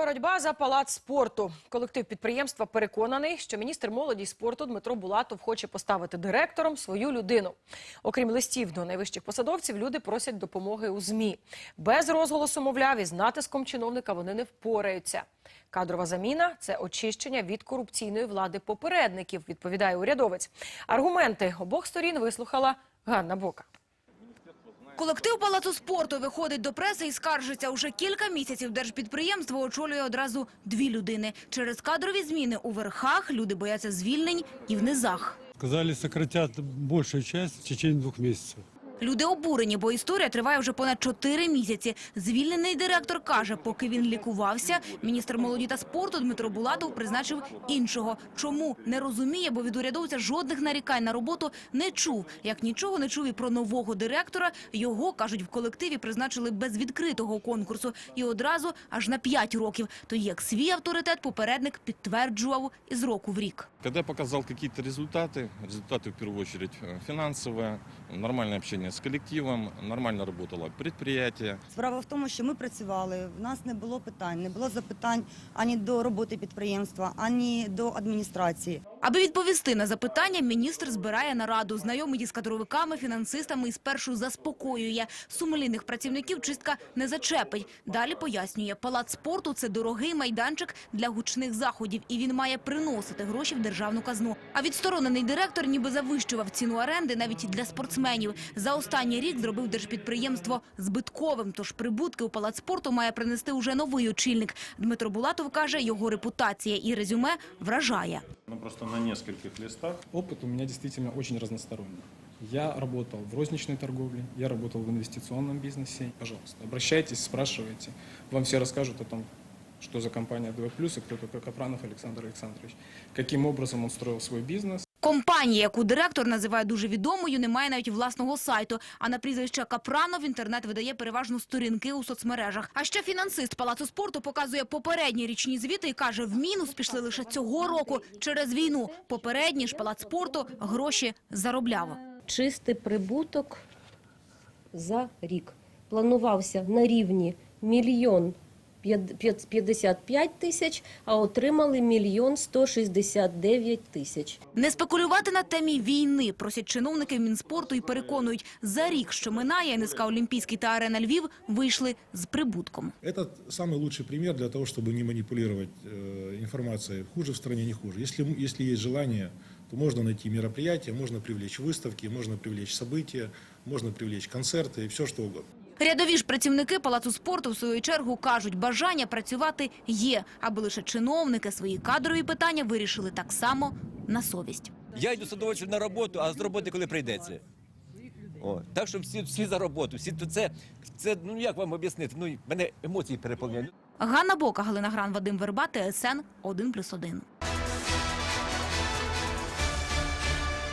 Боротьба за палац спорту. Колектив підприємства переконаний, що міністр молоді спорту Дмитро Булатов хоче поставити директором свою людину. Окрім листів до найвищих посадовців, люди просять допомоги у змі. Без розголосу, мовляв, із натиском чиновника вони не впораються. Кадрова заміна це очищення від корупційної влади попередників, відповідає урядовець. Аргументи обох сторін вислухала Ганна Бока. Колектив палацу спорту виходить до преси і скаржиться. Уже кілька місяців держпідприємство очолює одразу дві людини. Через кадрові зміни у верхах люди бояться звільнень і в низах. Сказали, сократять більшу частину в течение двох месяцев. Люди обурені, бо історія триває вже понад чотири місяці. Звільнений директор каже, поки він лікувався, міністр молоді та спорту Дмитро Булатов призначив іншого. Чому не розуміє, бо від урядовця жодних нарікань на роботу не чув. Як нічого не чув і про нового директора, його кажуть в колективі призначили без відкритого конкурсу і одразу аж на п'ять років. Тоді як свій авторитет попередник підтверджував із року в рік. Когда я показал какие-то результаты, результаты в первую очередь э, финансовые, нормальное общение с коллективом, нормально работало предприятие. Справа в тому, що ми працювали, в нас не було питань, не було запитань ані до роботи підприємства, ані до адміністрації. Аби відповісти на запитання, міністр збирає нараду. Знайомить із кадровиками, фінансистами і спершу заспокоює. Сумлінних працівників чистка не зачепить. Далі пояснює, палац спорту – це дорогий майданчик для гучних заходів, і він має приносити гроші в державну казну. А відсторонений директор ніби завищував ціну оренди навіть для спортсменів. За останній рік зробив держпідприємство збитковим, тож прибутки у палац спорту має принести уже новий очільник. Дмитро Булатов каже, його репутація і резюме вражає. Ну, просто на нескольких листах. Опыт у меня действительно очень разносторонний. Я работал в розничной торговле, я работал в инвестиционном бизнесе. Пожалуйста, обращайтесь, спрашивайте. Вам все расскажут о том, что за компания 2+, и кто такой Капранов Александр Александрович. Каким образом он строил свой бизнес. Компанія, яку директор називає дуже відомою, не має навіть власного сайту. А на прізвище Капранов інтернет видає переважно сторінки у соцмережах. А ще фінансист палацу спорту показує попередні річні звіти і каже, в мінус пішли лише цього року через війну. Попередній ж палац спорту гроші заробляв. чистий прибуток за рік планувався на рівні мільйон 55 тисяч, а отримали мільйон 169 тисяч. Не спекулювати на темі війни просять чиновники в Мінспорту і переконують, за рік, що минає, НСК Олімпійський та Арена Львів вийшли з прибутком. Это самый лучший пример для того, чтобы не манипулировать э, информацией. Хуже в стране не хуже. Если, м- если есть желание, то можно найти мероприятия, можно привлечь выставки, можно привлечь события, можно привлечь концерты и все что угодно. Рядові ж працівники палацу спорту в свою чергу кажуть, бажання працювати є, аби лише чиновники свої кадрові питання вирішили так само на совість. Я йду садоводчим на роботу, а з роботи коли прийдеться. О, так що всі, всі за роботу. Всі то це, це ну як вам об'яснити? Ну мене емоції переповнюють. Ганна Бока, Галина Гран, Вадим Верба, ТСН 1+,1.